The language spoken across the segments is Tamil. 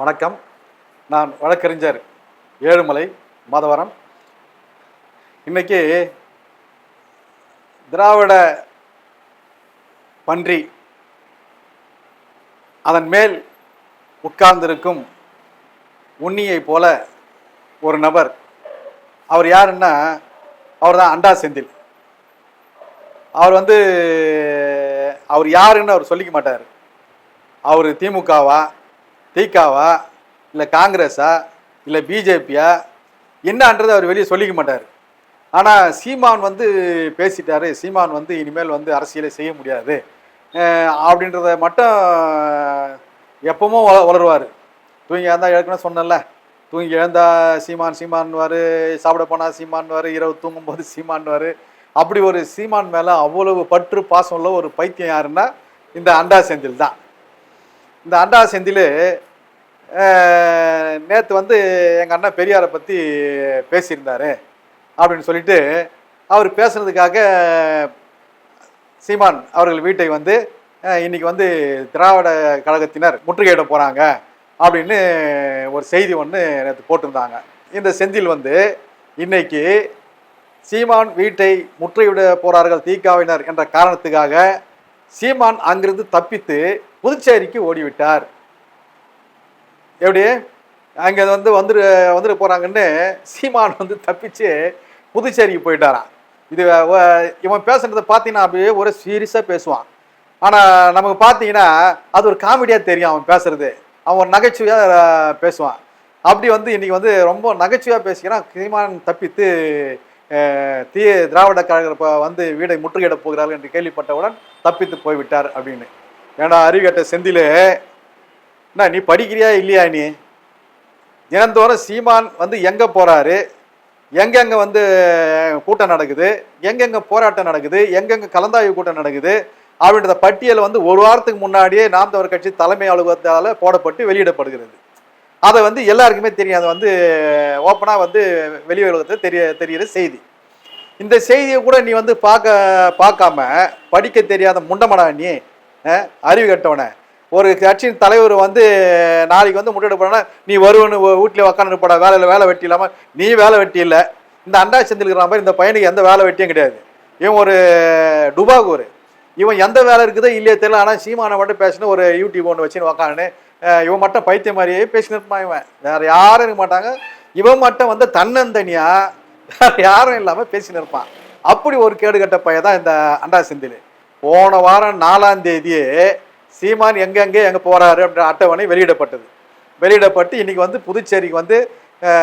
வணக்கம். நான் வழக்கறிஞர் ஏழுமலை மாதவரம். இன்னைக்கு திராவிட பன்றி அதன் மேல் உட்கார்ந்திருக்கும் உன்னியை போல ஒரு நபர். அவர் யாருன்னா அவர் தான் அண்டா செந்தில். அவர் வந்து அவர் யாருன்னு அவர் சொல்லிக்க மாட்டார். அவர் திமுகவா திகாவா இல்லை காங்கிரஸா இல்லை பிஜேபியா என்னன்றது அவர் வெளியே சொல்லிக்க மாட்டார். ஆனால் சீமான் வந்து பேசிட்டாரு. சீமான் வந்து இனிமேல் வந்து அரசியலை செய்ய முடியாது. அப்படின்றத மட்டும் எப்பவும் வள வளருவார். தூங்கி எழுந்தா ஏற்கனவே சொன்னேன்ல. தூங்கி எழுந்தா சீமான் சீமான்வார் சாப்பிட போனால் சீமான்வார் இரவு தூங்கும்போது சீமான்வார் அப்படி ஒரு சீமான் மேலே அவ்வளவு பற்று பாசம் உள்ள ஒரு பைத்தியம் யாருன்னா இந்த அண்டா செந்தில் தான். இந்த அண்டா செந்தில் நேற்று வந்து எங்கள் அண்ணன் பெரியாரை பற்றி பேசியிருந்தார் அப்படின்னு சொல்லிட்டு அவர் பேசுனதுக்காக சீமான் அவர்கள் வீட்டை வந்து இன்றைக்கி இன்னைக்கு வந்து திராவிட கழகத்தினர் முற்றுகையிட போகிறாங்க அப்படின்னு ஒரு செய்தி ஒன்று நேற்று போட்டிருந்தாங்க. இந்த செந்தில் வந்து இன்னைக்கு சீமான் வீட்டை முற்றுகையிட போறார்கள் தீக்காவினர் என்ற காரணத்துக்காக சீமான் அங்கிருந்து தப்பித்து புதுச்சேரிக்கு ஓடிவிட்டார். எப்படி? அங்கே வந்து வந்துரு வந்துட்டு போகிறாங்கன்னு சீமான் வந்து தப்பிச்சு புதுச்சேரிக்கு போயிட்டாரான் இது இவன் பேசுகிறத பார்த்தீங்கன்னா அப்படியே ஒரு சீரியஸாக பேசுவான். ஆனால் நமக்கு பார்த்தீங்கன்னா அது ஒரு காமெடியாக தெரியும் அவன் பேசுறது. அவன் ஒரு நகைச்சுவையாக பேசுவான். அப்படி வந்து இன்றைக்கி வந்து ரொம்ப நகைச்சுவையாக பேசிக்கிறான். சீமான் தப்பித்து தீய தீ திராவிட கழக வந்து வீடை முற்றுகையிட போகிறார்கள் என்று கேள்விப்பட்டவுடன் தப்பித்து போய்விட்டார் அப்படின்னு. ஏன்னா அறிவுகட்ட செந்திலே? என்ன நீ படிக்கிறியா இல்லையா நீ? தினந்தோறும் சீமான் வந்து எங்கே போகிறாரு எங்கெங்கே வந்து கூட்டம் நடக்குது? எங்கெங்கே போராட்டம் நடக்குது? எங்கெங்கே கலந்தாய்வு கூட்டம் நடக்குது? அப்படின்றத பட்டியல் வந்து ஒரு வாரத்துக்கு முன்னாடியே நாம் தமிழர் கட்சி தலைமை அலுவலகத்தால் போடப்பட்டு வெளியிடப்படுகிறது. அதை வந்து எல்லாருக்குமே தெரியும். அது வந்து ஓப்பனாக வந்து வெளி உலகத்தில் தெரிய தெரிகிற செய்தி. இந்த செய்தியை கூட நீ வந்து பார்க்க பார்க்காம படிக்க தெரியாத முண்டமடா நீ அறிவு கட்டவன. ஒரு கட்சியின் தலைவர் வந்து நாளைக்கு வந்து முன்னாடி போனா நீ வருவன்னு வீட்டில் உக்காந்து போடா வேலையில் வேலை வெட்டி இல்லாமல் நீ வேலை வெட்டி இல்லை. இந்த அண்டா செந்திலுக்கிற மாதிரி இந்த பையனுக்கு எந்த வேலை வெட்டியும் கிடையாது. இவன் ஒரு டுபாகூர். இவன் எந்த வேலை இருக்குதோ இல்லையே தெரியல ஆனால் சீமானை மட்டும் பேசின ஒரு யூடியூப் ஒன்று வச்சுன்னு உக்காந்து இவன் மட்டும் பைத்தியம் மாதிரியே பேசினிருப்பான் இவன். வேற யாரும் இருக்க மாட்டாங்க. இவன் மட்டும் வந்து தன்னந்தனியாக யாரும் இல்லாமல் பேசின்னு இருப்பான். அப்படி ஒரு கேடுகட்ட பையன் தான் இந்த அண்டா செந்தில். போன வாரம் நாலாம் தேதியே சீமான் எங்கெங்கே எங்கே போகிறாரு அப்படின்ற அட்டவணை வெளியிடப்பட்டது. வெளியிடப்பட்டு இன்றைக்கி வந்து புதுச்சேரிக்கு வந்து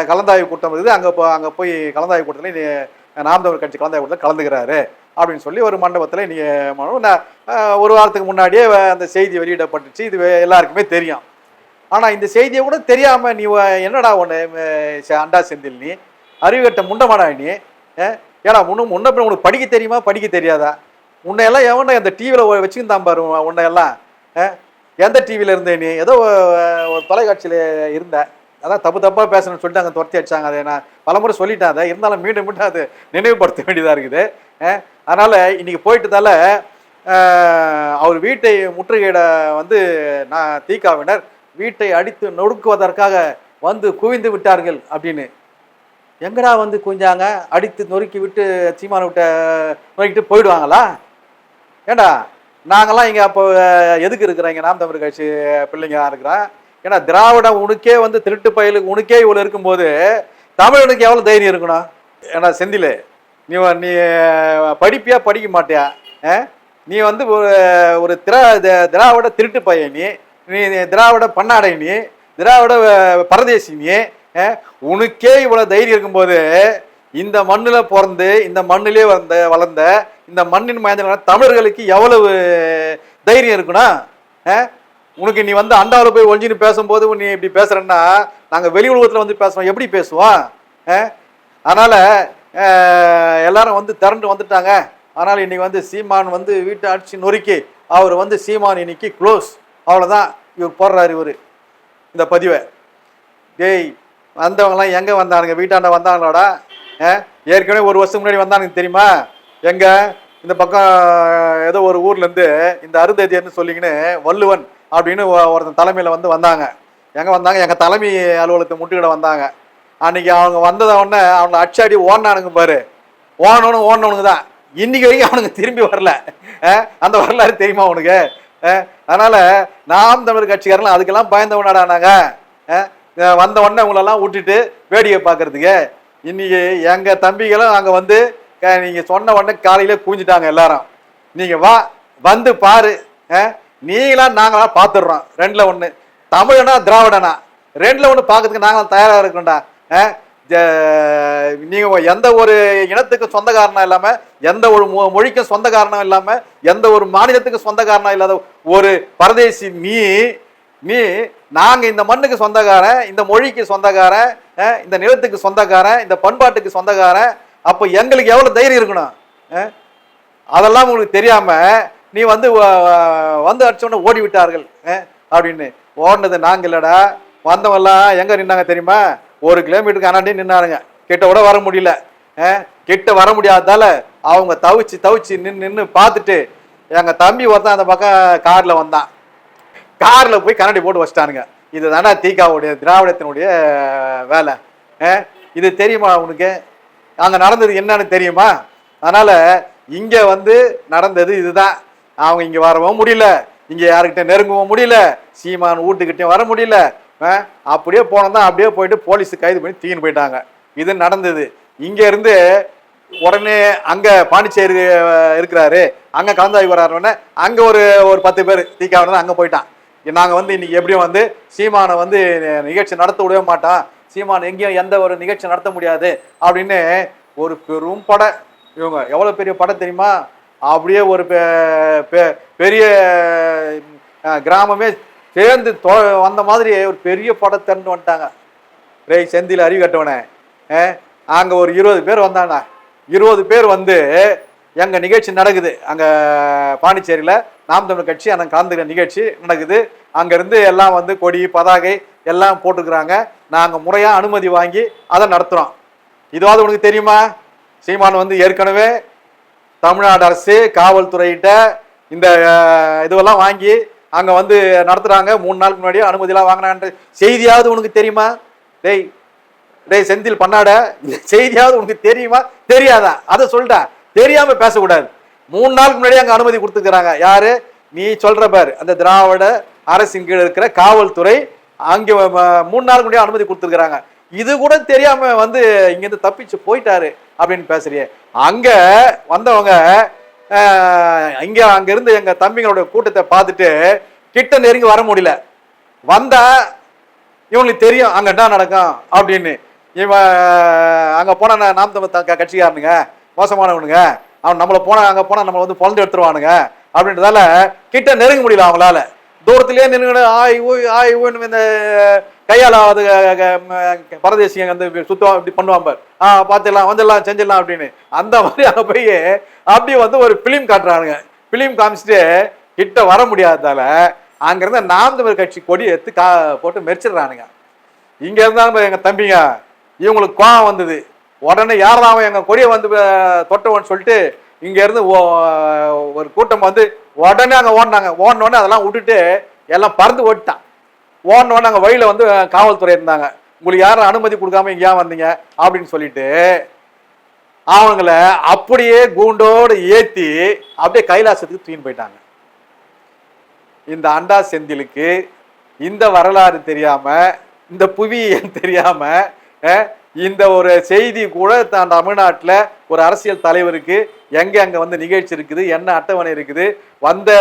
கலந்தாய்வு கூட்டம் இருக்குது. அங்கே போ அங்கே போய் கலந்தாய்வு கூட்டத்தில் நாம் தமிழ் கட்சி கலந்தாய்வு கூட்டத்தில் கலந்துக்கிறாரு அப்படின்னு சொல்லி ஒரு மண்டபத்தில் இன்னைக்கு ஒரு வாரத்துக்கு முன்னாடியே அந்த செய்தி வெளியிடப்பட்டுச்சு. இது எல்லாருக்குமே தெரியும். ஆனால் இந்த செய்தியை கூட தெரியாமல் நீ என்னடா ஒன்று அண்டா செந்தில் நீ? அறிவுகட்ட முண்டமாடா நீ ஏடா முன்ன முன்ன உனக்கு படிக்க தெரியுமா? படிக்க தெரியாதா? உன்னையெல்லாம் எவன அந்த டிவியில் வச்சுருந்தான் பாரு உன்னையெல்லாம். எந்த டிவியில் இருந்தே நீ? ஏதோ ஒரு தொலைக்காட்சியில் இருந்த. அதான் தப்பு தப்பாக பேசணும்னு சொல்லிட்டு அங்கே துரத்தி அடிச்சாங்க அதை நான் பலமுறை சொல்லிட்டேன் அதை. இருந்தாலும் மீண்டும் மீண்டும் அது நினைவுபடுத்த வேண்டியதாக இருக்குது. அதனால் இன்றைக்கி போயிட்டதால அவர் வீட்டை முற்றுகையிட வந்து நான் தீக்காவினர். வீட்டை அடித்து நொடுக்குவதற்காக வந்து குவிந்து விட்டார்கள் அப்படின்னு. எங்கடா வந்து குஞ்சாங்க? அடித்து நொறுக்கி விட்டு சீமான விட்ட நொறுக்கிட்டு போயிடுவாங்களா? ஏண்டா நாங்கள்லாம் இங்கே அப்போ எதுக்கு இருக்கிறோம் இங்கே நாம் தமிழ் கட்சி பிள்ளைங்க இருக்கிறோம் ஏன்னா திராவிடம் உனக்கே வந்து திருட்டு பயலுக்கு உனக்கே இவ்வளோ இருக்கும்போது தமிழனுக்கு எவ்வளோ தைரியம் இருக்கணும்? ஏன்னா செந்தில் நீ நீ படிப்பியா படிக்க மாட்டியா? நீ வந்து ஒரு ஒரு திரா திராவிட திருட்டு பையன் நீ. திராவிட பண்ணாடை நீ. திராவிட பரதேசி நீ. உனக்கே இவ்வளோ தைரியம் இருக்கும்போது இந்த மண்ணில் பிறந்து இந்த மண்ணிலே வந்த வளர்ந்த இந்த மண்ணின் மயந்த தமிழர்களுக்கு எவ்வளவு தைரியம் இருக்குன்னா உனக்கு நீ வந்து அண்டாவில் போய் ஒழிஞ்சின்னு பேசும்போது நீ இப்படி பேசுகிறேன்னா நாங்கள் வெளி உலகத்தில் வந்து பேசுவோம் எப்படி பேசுவோம்? அதனால் எல்லாரும் வந்து திரண்டு வந்துட்டாங்க. அதனால் இன்னைக்கு வந்து சீமான் வந்து வீட்டை அடிச்சு நொறுக்கி அவர் வந்து சீமான் இன்னைக்கு க்ளோஸ் அவ்வளோதான் இவர் போடுறாரு இவர் இந்த பதிவை. டேய் வந்தவங்களாம் எங்கே வந்தானுங்க? வீட்டாண்ட வந்தாங்களோடா? ஏற்கனவே ஒரு வருஷம் முன்னாடி வந்தானுங்க தெரியுமா? எங்கே? இந்த பக்கம் ஏதோ ஒரு ஊர்லேருந்து இந்த அருந்ததியர்னு சொல்லிக்கின்னு வள்ளுவன் அப்படின்னு ஒருத்தன் தலைமையில் வந்து வந்தாங்க. எங்கே வந்தாங்க? எங்கள் தலைமை அலுவலகத்தை முட்டுக்கிட வந்தாங்க. அன்னைக்கு அவங்க வந்தத உடனே அவனை அச்சாடி ஓடினானுங்க பாரு. ஓடணும் ஓடணுங்க தான். இன்னைக்கு வரைக்கும் அவனுங்க திரும்பி வரல. அந்த வரலாறு தெரியுமா அவனுக்கு அதனால நாம் தமிழர் கட்சிக்காரன் அதுக்கெல்லாம் பயந்தவனாடா நாங்கள் வந்த உடனே உங்களெல்லாம் விட்டுட்டு வேடிக்கை பார்க்கறதுக்கு. இன்னைக்கு எங்க தம்பிகளும் அங்க வந்து க- நீங்க சொன்ன உடனே காலையில குவிஞ்சிட்டாங்க எல்லாரும். நீங்க வா வந்து பாரு. அஹ், நீங்களா நாங்களா பார்த்துடுறோம் ரெண்டுல ஒண்ணு. தமிழனா திராவிடனா? ரெண்டுல ஒண்ணு பார்க்கறதுக்கு நாங்களும் தயாரா இருக்கோம்டா அஹ், ஜ- நீங்க எந்த ஒரு இனத்துக்கு சொந்த காரணம் இல்லாம எந்த ஒரு மொ- மொழிக்கும் சொந்த காரணம் இல்லாம எந்த ஒரு மாநிலத்துக்கு சொந்த காரணம் இல்லாத ஒரு பரதேசி நீ நீ நாங்கள் இந்த மண்ணுக்கு சொந்தக்காரன் இந்த மொழிக்கு சொந்தக்காரன் இந்த நிலத்துக்கு சொந்தக்காரன் இந்த பண்பாட்டுக்கு சொந்தக்காரன் அப்போ எங்களுக்கு எவ்வளோ தைரியம் இருக்கணும்? அதெல்லாம் உங்களுக்கு தெரியாமல் நீ வந்து வந்து அடிச்சோடனே ஓடி விட்டார்கள் அப்படின்னு. ஓடினது நாங்கள் இல்லைடா. வந்தவெல்லாம் எங்கே நின்னாங்க தெரியுமா? ஒரு கிலோமீட்டருக்கு அண்ணாடி நின்னாருங்க. கிட்ட கூட வர முடியல. கிட்ட வர முடியாததால அவங்க தவிச்சு தவிச்சு நின்று நின்று பார்த்துட்டு எங்கள் தம்பி ஒருத்தன் அந்த பக்கம் காரில் வந்தான். காரில் போய் கண்ணாடி போட்டு வச்சிட்டானுங்க. இதுதானே தீகாவுடைய திராவிடத்தினுடைய வேலை. இது தெரியுமா உனக்கு? அங்கே நடந்தது என்னன்னு தெரியுமா? அதனால் இங்கே வந்து நடந்தது இதுதான். அவங்க இங்கே வரவும் முடியல. இங்கே யாருக்கிட்ட நெருங்கவும் முடியல. சீமான் வீட்டுக்கிட்டே வர முடியல. அப்படியே போனதான் அப்படியே போயிட்டு போலீஸு கைது பண்ணி தீன்னு போயிட்டாங்க. இது நடந்தது. இங்கேருந்து உடனே அங்கே பாண்டிச்சேரி இருக்கிறாரு. அங்கே கலந்தாய் வர்றாருன்னு அங்கே ஒரு ஒரு பத்து பேர் தீக்காவில அங்கே போயிட்டான். நாங்கள் வந்து இன்னைக்கு எப்படியும் வந்து சீமானை வந்து நிகழ்ச்சி நடத்த விடவே மாட்டான் சீமான் எங்கேயும் எந்த ஒரு நிகழ்ச்சி நடத்த முடியாது. அப்படின்னு ஒரு பெரும் படம் இவங்க எவ்வளோ பெரிய படம் தெரியுமா? அப்படியே ஒரு பெ- பெ- பெரிய கிராமமே சேர்ந்து தொ- வந்த மாதிரி ஒரு பெரிய படம் திறந்து வந்துட்டாங்க. ரேய் செந்தியில் அறிவு கட்டவனே. அங்கே ஒரு இருபது பேர் வந்தாங்க. இருபது பேர் வந்து எங்கள் நிகழ்ச்சி நடக்குது. அங்கே பாண்டிச்சேரியில் நாம் தமிழ் கட்சி அந்த கலந்துக்கிற நிகழ்ச்சி நடக்குது. அங்கேருந்து எல்லாம் வந்து கொடி பதாகை எல்லாம் போட்டுக்கிறாங்க. நாங்கள் முறையாக அனுமதி வாங்கி அதை நடத்துகிறோம் இதுவாவது உனக்கு தெரியுமா? சீமான் வந்து ஏற்கனவே தமிழ்நாடு அரசு காவல்துறையிட்ட இந்த இதுவெல்லாம் வாங்கி அங்கே வந்து நடத்துகிறாங்க மூணு நாளுக்கு முன்னாடியே அனுமதியெல்லாம் வாங்கினான்ற செய்தியாவது உனக்கு தெரியுமா? டேய் டேய் செந்தில் பண்ணாட செய்தியாவது உனக்கு தெரியுமா? தெரியாதா? அதை சொல்லிட்டேன் தெரியாம பேசக்கூடாது. மூணு நாளுக்கு முன்னாடி அங்கே அனுமதி கொடுத்துக்கிறாங்க. யாரு? நீ சொல்ற பாரு. அந்த திராவிட அரசின் கீழ் இருக்கிற காவல்துறை அங்கே மூணு நாளுக்கு முன்னாடி அனுமதி கொடுத்துருக்குறாங்க. இது கூட தெரியாம வந்து இங்கேருந்து தப்பிச்சு போயிட்டாரு அப்படின்னு பேசுறியே. அங்க வந்தவங்க இங்கே இங்க அங்க இருந்து எங்க தம்பிங்களோட கூட்டத்தை பார்த்துட்டு கிட்ட நெருங்கி வர முடியல. வந்தா இவங்களுக்கு தெரியும் அங்க என்ன நடக்கும் அப்படின்னு. இவன் அங்க போன நாம் தமிழ் கட்சிக்காரனுங்க. மோசமானவனுங்க. அவன் நம்மளை போனா அங்கே போனால் நம்மளை வந்து பொழந்து எடுத்துருவானுங்க. அப்படின்றதால கிட்ட நெருங்க முடியல அவங்களால. தூரத்திலேயே நின்று ஆய் ஊய் ஆய் ஊன்னு இந்த கையால் அது பரதேசிங்க வந்து சுத்தம் இப்படி பண்ணுவாங்க ஆ பார்த்துடலாம் வந்துடலாம் செஞ்சிடலாம் அப்படின்னு. அந்த மாதிரி அங்கே போய் அப்படியே வந்து ஒரு பிலிம் காட்டுறானுங்க. ஃபிலிம் காமிச்சிட்டு கிட்ட வர முடியாததால அங்கிருந்த நாம் தமிழ் கட்சி கொடி எடுத்து கா போட்டு மெரிச்சிடுறானுங்க. இங்கே இருந்தாங்க எங்கள் தம்பிங்க. இவங்களுக்கு கோவம் வந்தது. உடனே யாரா அவன் எங்கள் கொடியை வந்து அஹ், தொட்டவன்னு சொல்லிட்டு இங்கேருந்து ஓ- ஒரு கூட்டம் வந்து உடனே அங்கே ஓடினாங்க. ஓடின அதெல்லாம் விட்டுட்டு எல்லாம் பறந்து ஓடிட்டான். ஓடின அங்கே வழியில் வந்து காவல்துறை இருந்தாங்க. உங்களுக்கு யாரும் அனுமதி கொடுக்காம இங்கே ஏன் வந்தீங்க? அப்படின்னு சொல்லிட்டு அவங்கள அப்படியே கூண்டோடு ஏற்றி அப்படியே கைலாசத்துக்கு தூயின் போயிட்டாங்க. இந்த அண்டா செந்திலுக்கு இந்த வரலாறு தெரியாமல் இந்த புவியியல் தெரியாமல் இந்த ஒரு செய்தி கூட தான் தமிழ்நாட்டில் ஒரு அரசியல் தலைவருக்கு எங்கே அங்கே வந்து நிகழ்ச்சி இருக்குது என்ன அட்டவணை இருக்குது வந்த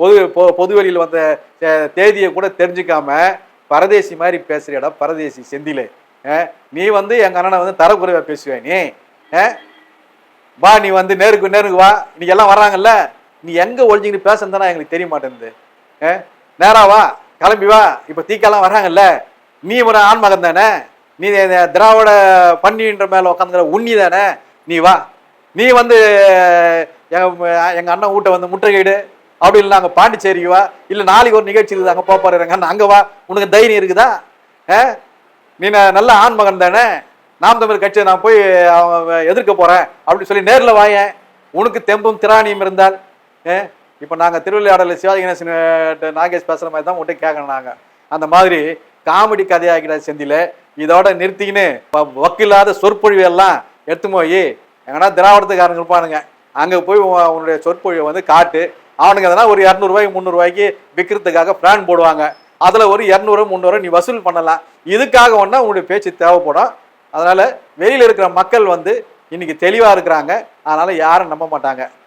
பொது பொ- பொதுவெளியில் வந்த தேதியை கூட தெரிஞ்சுக்காம பரதேசி மாதிரி பேசுறியடா பரதேசி செந்திலே. நீ வந்து எங்கள் அண்ணனை வந்து தரக்குறைவாக பேசுவே நீ? வா நீ வந்து நேருக்கு நேருக்கு வா. இன்னைக்கு எல்லாம் வர்றாங்கல்ல நீ எங்கே ஒழிஞ்சிங்கன்னு பேசுறதுனா எங்களுக்கு தெரிய மாட்டேங்குது. ஆ? நேரா வா கிளம்பி வா. இப்போ தீக்கெல்லாம் வர்றாங்கல்ல நீ ஒரு ஆண்மகன் தானே? நீ திராவிட பன்னின்ற மேலே உட்காந்துக்கிற உண்ணி தானே? நீ வா. நீ வந்து எங்கள் அண்ணன் வீட்டை வந்து முற்றுகையிடு. அப்படி இல்லை நாங்கள் பாண்டிச்சேரிக்கு வா. இல்லை நாளைக்கு ஒரு நிகழ்ச்சி இருக்குது அங்கே போக அங்கே வா. உனக்கு தைரியம் இருக்குதா? ஆ? நீ நல்ல ஆண்மகன் தானே? நாம் தமிழ் கட்சியை நான் போய் அவன் எதிர்க்க போகிறேன் அப்படின்னு சொல்லி நேரில் வாயேன் உனக்கு தெம்பும் திராணியும் இருந்தால் ஏ இப்போ நாங்கள் திருவிளையாடல சிவாஜி கணேசன் நாகேஷ் பேசுகிற மாதிரி தான் உங்கள்கிட்ட கேட்கணும் நாங்கள் அந்த மாதிரி காமெடி கதையாகிற செந்தில இதோட நிறுத்திக்கின்னு வ- வக்கில்லாத சொற்பொழிவு எல்லாம் எடுத்து போய் எங்கன்னா திராவிடத்துக்காரங்க இருப்பானுங்க அங்கே போய் உன்னுடைய சொற்பொழிவை வந்து காட்டு. அவனுங்க எதனா ஒரு இரநூறுவாய்க்கு முந்நூறுவாய்க்கு விற்கிறதுக்காக பிளான் போடுவாங்க. அதில் ஒரு இரநூறு முந்நூறு நீ வசூல் பண்ணலாம். இதுக்காக ஒன்றா உங்களுடைய பேச்சு தேவைப்படும். அதனால் வெளியில் இருக்கிற மக்கள் வந்து இன்னைக்கு தெளிவாக இருக்கிறாங்க. அதனால் யாரும் நம்ப மாட்டாங்க.